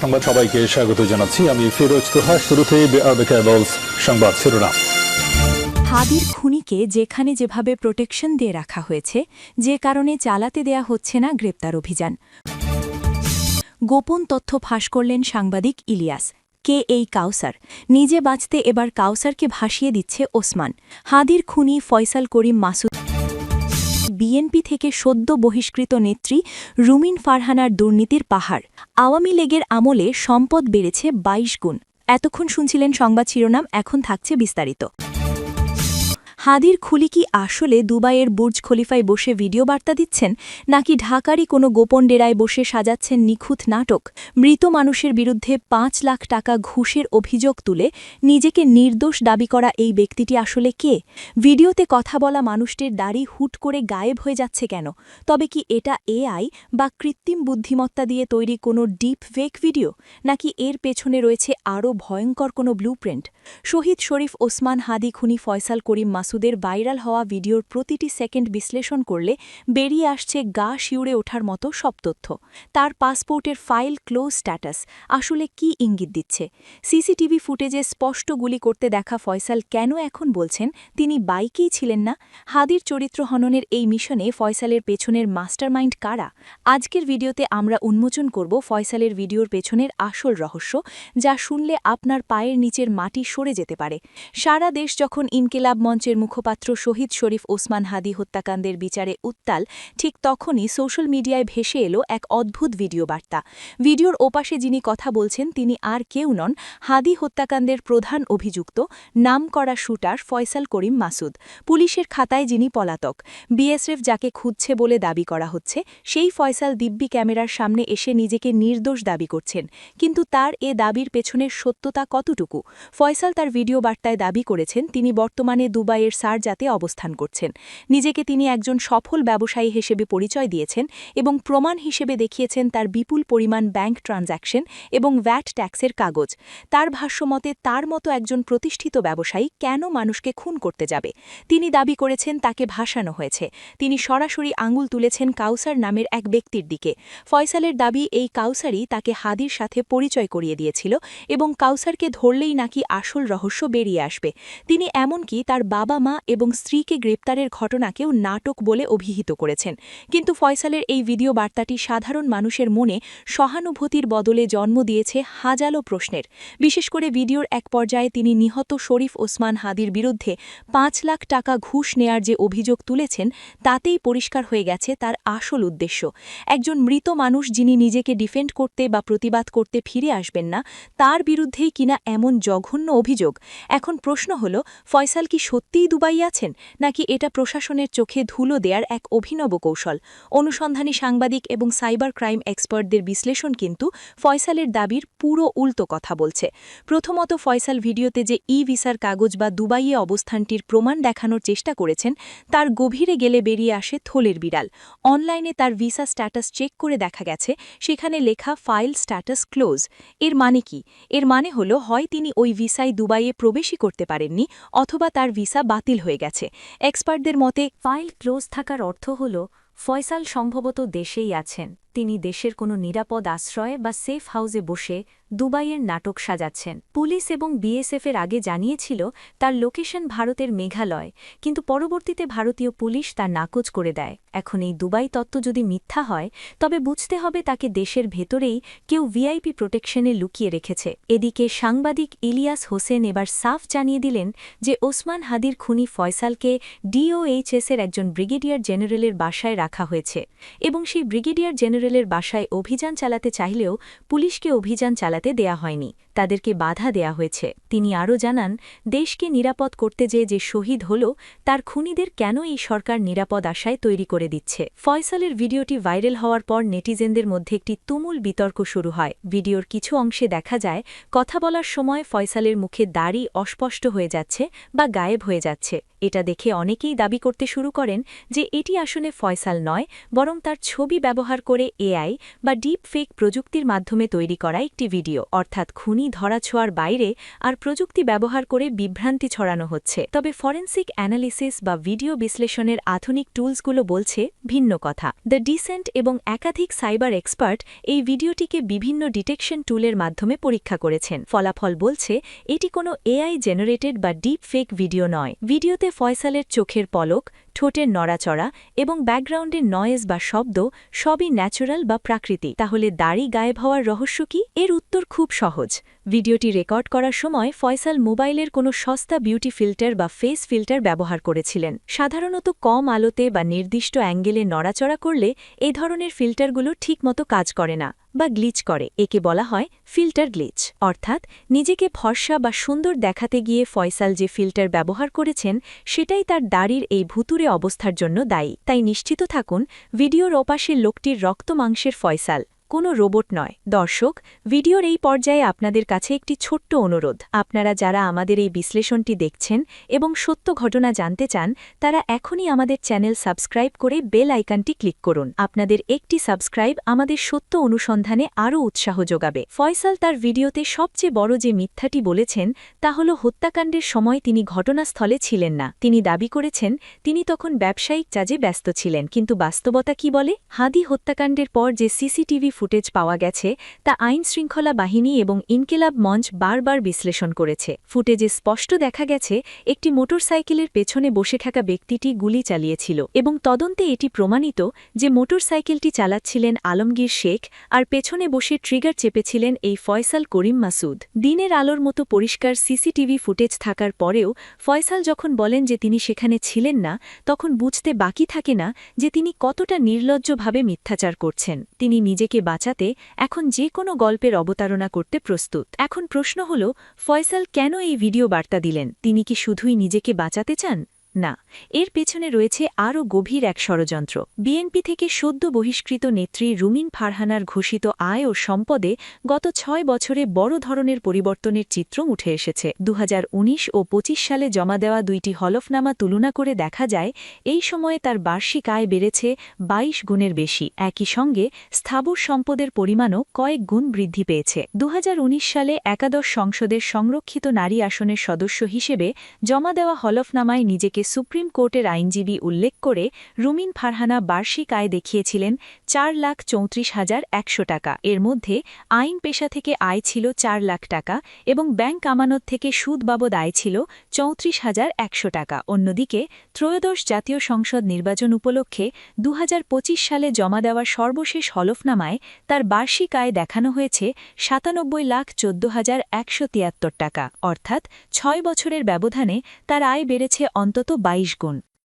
সংবাদ সবাইকে স্বাগত জানাচ্ছি। আমি ফিরোজ তোহা বিআরবি সংবাদ শিরোনাম। হাদির খুনিকে যেখানে যেভাবে প্রোটেকশন দিয়ে রাখা হয়েছে, যে কারণে চালাতে দেয়া হচ্ছে না গ্রেপ্তার অভিযান। গোপন তথ্য ফাঁস করলেন সাংবাদিক ইলিয়াস। কে এই কাউসার? নিজে বাঁচতে এবার কাউসারকে ভাসিয়ে দিচ্ছে ওসমান। হাদির খুনি ফয়সাল করিম মাসুদ বিএনপি থেকে সদ্য বহিষ্কৃত নেত্রী রুমিন ফারহানার দুর্নীতির পাহাড়। আওয়ামী লীগের আমলে সম্পদ বেড়েছে ২২ গুণ। এতক্ষণ শুনছিলেন সংবাদ শিরোনাম, এখন থাকছে বিস্তারিত। হাদির খুলি কি আসলে দুবাইয়ের বুর্জ খলিফায় বসে ভিডিও বার্তা দিচ্ছেন, নাকি ঢাকারই কোনো গোপন ডেরায় বসে সাজাচ্ছেন নিখুঁত নাটক? মৃত মানুষের বিরুদ্ধে পাঁচ লাখ টাকা ঘুষের অভিযোগ তুলে নিজেকে নির্দোষ দাবি করা এই ব্যক্তিটি আসলে কে? ভিডিওতে কথা বলা মানুষটির দাড়ি হুট করে গায়েব হয়ে যাচ্ছে কেন? তবে কি এটা এআই বা কৃত্রিম বুদ্ধিমত্তা দিয়ে তৈরি কোনো ডিপ ফেক ভিডিও? নাকি এর পেছনে রয়েছে আরও ভয়ঙ্কর কোনো ব্লুপ্রিন্ট? শহীদ শরীফ ওসমান হাদি খুনি ফয়সাল করিম মাসুদের ভাইরাল হওয়া ভিডিওর প্রতিটি সেকেন্ড বিশ্লেষণ করলে বেরিয়ে আসছে গা শিউড়ে ওঠার মতো সব তথ্য। তার পাসপোর্টের ফাইল ক্লোজ স্ট্যাটাস। আসলে কি ইঙ্গিত দিচ্ছে? সিসিটিভি ফুটেজে স্পষ্ট গুলি করতে দেখা ফয়সাল কেন এখন বলছেন, তিনি বাইকেই ছিলেন না? হাদির চরিত্র হননের এই মিশনে ফয়সালের পেছনের মাস্টারমাইন্ড কারা? আজকের ভিডিওতে আমরা উন্মোচন করব ফয়সালের ভিডিওর পেছনের আসল রহস্য, যা শুনলে আপনার পায়ের নিচের মাটি সরে যেতে পারে। সারা দেশ যখন ইনকিলাব মঞ্চের মুখপাত্র শহীদ শরীফ ওসমান হাদি হত্যাকাণ্ডের বিচারে উত্তাল, ঠিক তখনই সোশ্যাল মিডিয়ায় ভেসে এলো এক অদ্ভুত ভিডিও বার্তা। ভিডিওর ওপাশে যিনি কথা বলছেন, তিনি আর কেউ নন, হাদি হত্যাকাণ্ডের প্রধান অভিযুক্ত, নাম করা শুটার ফয়সাল করিম মাসুদ। পুলিশের খাতায় যিনি পলাতক, বিএসএফ যাকে খুঁজছে বলে দাবি করা হচ্ছে, সেই ফয়সাল দিব্যি ক্যামেরার সামনে এসে নিজেকে নির্দোষ দাবি করছেন। কিন্তু তার এ দাবির পেছনের সত্যতা কতটুকু? ফয়সাল তার ভিডিও বার্তায় দাবি করেছেন, তিনি বর্তমানে দুবাইয়ের সারজাতে অবস্থান করছেন। নিজেকে তিনি একজন সফল ব্যবসায়ী হিসেবে পরিচয় দিয়েছেন এবং প্রমাণ হিসেবে দেখিয়েছেন তার বিপুল পরিমাণ ব্যাংক ট্রানজ্যাকশন এবং ভ্যাট ট্যাক্সের কাগজ। তার ভাষ্যমতে, তার মতো একজন প্রতিষ্ঠিত ব্যবসায়ী কেন মানুষকে খুন করতে যাবে? তিনি দাবি করেছেন, তাকে ভাসানো হয়েছে। তিনি সরাসরি আঙুল তুলেছেন কাউসার নামের এক ব্যক্তির দিকে। ফয়সালের দাবি, এই কাউসারই তাকে হাদির সাথে পরিচয় করিয়ে দিয়েছিল এবং কাউসারকে ধরলেই নাকি আসল রহস্য বেরিয়ে আসবে। তিনি এমনকি তার বাবা মা এবং স্ত্রীকে গ্রেপ্তারের ঘটনাকেও নাটক বলে অভিহিত করেছেন। কিন্তু ফয়সালের এই ভিডিও বার্তাটি সাধারণ মানুষের মনে সহানুভূতির বদলে জন্ম দিয়েছে হাজালো প্রশ্নের। বিশেষ করে ভিডিওর এক পর্যায়ে তিনি নিহত শরীফ ওসমান হাদির বিরুদ্ধে পাঁচ লাখ টাকা ঘুষ নেয়ার যে অভিযোগ তুলেছেন, তাতেই পরিষ্কার হয়ে গেছে তার আসল উদ্দেশ্য। একজন মৃত মানুষ যিনি নিজেকে ডিফেন্ড করতে বা প্রতিবাদ করতে ফিরে আসবেন না, তার বিরুদ্ধেই কিনা এমন জঘন্য অভিযোগ? এখন প্রশ্ন হল, ফয়সাল কি সত্যিই দুবাই আছেন নাকি এটা প্রশাসনের চোখে ধুলো দেয়ার এক অভিনব কৌশল? অনুসন্ধানী সাংবাদিক এবং সাইবার ক্রাইম এক্সপার্টদের বিশ্লেষণ কিন্তু ফয়সালের দাবির পুরো উল্টো কথা বলছে। প্রথমত ফয়সাল ভিডিওতে যে ই ভিসার কাগজ বা দুবাইয়ে অবস্থানটির প্রমাণ দেখানোর চেষ্টা করেছেন, তার গভীরে গেলে বেরিয়ে আসে থলের বিড়াল। অনলাইনে তার ভিসা স্ট্যাটাস চেক করে দেখা গেছে, সেখানে লেখা ফাইল স্ট্যাটাস ক্লোজ। এর মানে কি? এর মানে হলো, হয় তিনি ওই ভিসায় দুবাইয়ে প্রবেশই করতে পারেননি, অথবা তার ভিসা বাতিল হয়ে গেছে। এক্সপার্টদের মতে ফাইল ক্লোজ থাকার অর্থ হল ফয়সাল সম্ভবত দেশেই আছেন। তিনি দেশের কোনো নিরাপদ আশ্রয়ে বা সেফ হাউসে বসে দুবাইয়ের নাটক সাজাচ্ছেন। পুলিশ এবং বিএসএফের আগে জানিয়েছিল তার লোকেশন ভারতের মেঘালয়, কিন্তু পরবর্তীতে ভারতীয় পুলিশ তার নাকচ করে দেয়। এখন এই দুবাই তত্ত্ব যদি মিথ্যা হয়, তবে বুঝতে হবে তাকে দেশের ভেতরেই কেউ ভিআইপি প্রোটেকশনে লুকিয়ে রেখেছে। এদিকে সাংবাদিক ইলিয়াস হোসেন এবার সাফ জানিয়ে দিলেন যে ওসমান হাদির খুনি ফয়সালকে ডিওএইচএসের একজন ব্রিগেডিয়ার জেনারেলের বাসায় রাখা হয়েছে এবং সেই ব্রিগেডিয়ার জেনারেলের বাসায় অভিযান চালাতে চাইলেও পুলিশকে অভিযান চালাতে দেয়া হয়নি। তাদেরকে বাধা দেয়া হয়েছে। তিনি আরও জানান, দেশকে নিরাপদ করতে যে যে শহীদ হল, তার খুনিদের কেন এই সরকার নিরাপদ আশায় তৈরি করে দিচ্ছে? ফয়সালের ভিডিওটি ভাইরাল হওয়ার পর নেটিজেনদের মধ্যে একটি তুমুল বিতর্ক শুরু হয়। ভিডিওর কিছু অংশে দেখা যায়, কথা বলার সময় ফয়সালের মুখে দাড়ি অস্পষ্ট হয়ে যাচ্ছে বা গায়েব হয়ে যাচ্ছে। এটা দেখে অনেকেই দাবি করতে শুরু করেন যে এটি আসলে ফয়সাল নয়, বরং তার ছবি ব্যবহার করে এআই বা ডিপ ফেক প্রযুক্তির মাধ্যমে তৈরি করা একটি ভিডিও। অর্থাৎ খুনি ধরাছোঁয়ার বাইরে আর প্রযুক্তি ব্যবহার করে বিভ্রান্তি ছড়ানো হচ্ছে। তবে ফরেন্সিক অ্যানালিসিস বা ভিডিও বিশ্লেষণের আধুনিক টুলসগুলো বলছে ভিন্ন কথা। দ্য ডিসেন্ট এবং একাধিক সাইবার এক্সপার্ট এই ভিডিওটিকে বিভিন্ন ডিটেকশন টুলের মাধ্যমে পরীক্ষা করেছেন। ফলাফল বলছে, এটি কোনো এআই জেনারেটেড বা ডিপ ফেক ভিডিও নয়। ভিডিওতে ফয়সালের চোখের পলক, ঠোঁটের নড়াচড়া এবং ব্যাকগ্রাউন্ডের নয়েজ বা শব্দ সবই ন্যাচারাল বা প্রাকৃতিক। তাহলে দাড়ি গায়েব হওয়ার রহস্য কি? এর উত্তর খুব সহজ। ভিডিওটি রেকর্ড করার সময় ফয়সাল মোবাইলের কোনো সস্তা বিউটি ফিল্টার বা ফেস ফিল্টার ব্যবহার করেছিলেন। সাধারণত কম আলোতে বা নির্দিষ্ট অ্যাঙ্গেলে নড়াচড়া করলে এই ধরনের ফিল্টারগুলো ঠিকমতো কাজ করে না বা গ্লিচ করে, একে বলা হয় ফিল্টার গ্লিচ। অর্থাৎ নিজেকে ফর্সা বা সুন্দর দেখাতে গিয়ে ফয়সাল যে ফিল্টার ব্যবহার করেছেন, সেটাই তার দাড়ির এই ভুতুরে অবস্থার জন্য দায়ী। তাই নিশ্চিত থাকুন, ভিডিওর ওপাশের লোকটির রক্তমাংসের ফয়সাল। কোনো রোবট নয়। দর্শক, ভিডিওর এই পর্যায়ে আপনাদের কাছে একটি ছোট্ট অনুরোধ। আপনারা যারা আমাদের এই বিশ্লেষণটি দেখছেন এবং সত্য ঘটনা জানতে চান, তারা এখনই আমাদের চ্যানেল সাবস্ক্রাইব করে বেল আইকনটি ক্লিক করুন। আপনাদের একটি সাবস্ক্রাইব আমাদের সত্য অনুসন্ধানে আরও উৎসাহ যোগাবে। ফয়সাল তার ভিডিওতে সবচেয়ে বড় যে মিথ্যাটি বলেছেন, তা হল হত্যাকাণ্ডের সময় তিনি ঘটনাস্থলে ছিলেন না। তিনি দাবি করেছেন, তিনি তখন ব্যবসায়িক কাজে ব্যস্ত ছিলেন, কিন্তু বাস্তবতা কি বলে? হাদি হত্যাকাণ্ডের পর যে সিসিটিভি ফুটেজ পাওয়া গেছে, তা আইন শৃঙ্খলা বাহিনী এবং ইনকেলাব মঞ্চ বারবার বিশ্লেষণ করেছে। ফুটেজে স্পষ্ট দেখা গেছে, একটি মোটরসাইকেলের পেছনে বসে থাকা ব্যক্তিটি গুলি চালিয়েছিল এবং তদন্তে এটি প্রমাণিত যে মোটরসাইকেলটি চালাচ্ছিলেন আলমগীর শেখ আর পেছনে বসে ট্রিগার চেপেছিলেন এই ফয়সাল করিম মাসুদ। দিনের আলোর মতো পরিষ্কার সিসিটিভি ফুটেজ থাকার পরেও ফয়সাল যখন বলেন যে তিনি সেখানে ছিলেন না, তখন বুঝতে বাকি থাকে না যে তিনি কতটা নির্লজ্জভাবে মিথ্যাচার করছেন। তিনি নিজেকে বাঁচাতে এখন যে কোনো গল্পের অবতারণা করতে প্রস্তুত। এখন প্রশ্ন হল, ফয়সাল কেন এই ভিডিও বার্তা দিলেন? তিনি কি শুধুই নিজেকে বাঁচাতে চান? না, এর পেছনে রয়েছে আরও গভীর এক ষড়যন্ত্র। বিএনপি থেকে সদ্য বহিষ্কৃত নেত্রী রুমিন ফারহানার ঘোষিত আয় ও সম্পদে গত ছয় বছরে বড় ধরনের পরিবর্তনের চিত্র উঠে এসেছে। দু হাজার উনিশ ও ২৫ সালে জমা দেওয়া দুইটি হলফনামা তুলনা করে দেখা যায়, এই সময়ে তার বার্ষিক আয় বেড়েছে ২২ গুণের বেশি। একই সঙ্গে স্থাবর সম্পদের পরিমাণও কয়েক গুণ বৃদ্ধি পেয়েছে। দুহাজার উনিশ সালে একাদশ সংসদের সংরক্ষিত নারী আসনের সদস্য হিসেবে জমা দেওয়া হলফনামায় নিজেকে তাকে সুপ্রিম কোর্টের আইনজীবী উল্লেখ করে রুমিন ফারহানা বার্ষিক আয় দেখিয়েছিলেন চার লাখ চৌত্রিশ হাজার একশো টাকা। এর মধ্যে আইন পেশা থেকে আয় ছিল চার লাখ টাকা এবং ব্যাংক আমানত থেকে সুদ বাবদ আয় ছিল চৌত্রিশ হাজার একশো টাকা। অন্যদিকে ত্রয়োদশ জাতীয় সংসদ নির্বাচন উপলক্ষে দু হাজার পঁচিশ সালে জমা দেওয়ার সর্বশেষ হলফনামায় তার বার্ষিক আয় দেখানো হয়েছে সাতানব্বই লাখ চোদ্দ হাজার একশো তিয়াত্তর টাকা। অর্থাৎ ছয় বছরের ব্যবধানে তার আয় বেড়েছে অন্তত 22 গুণ।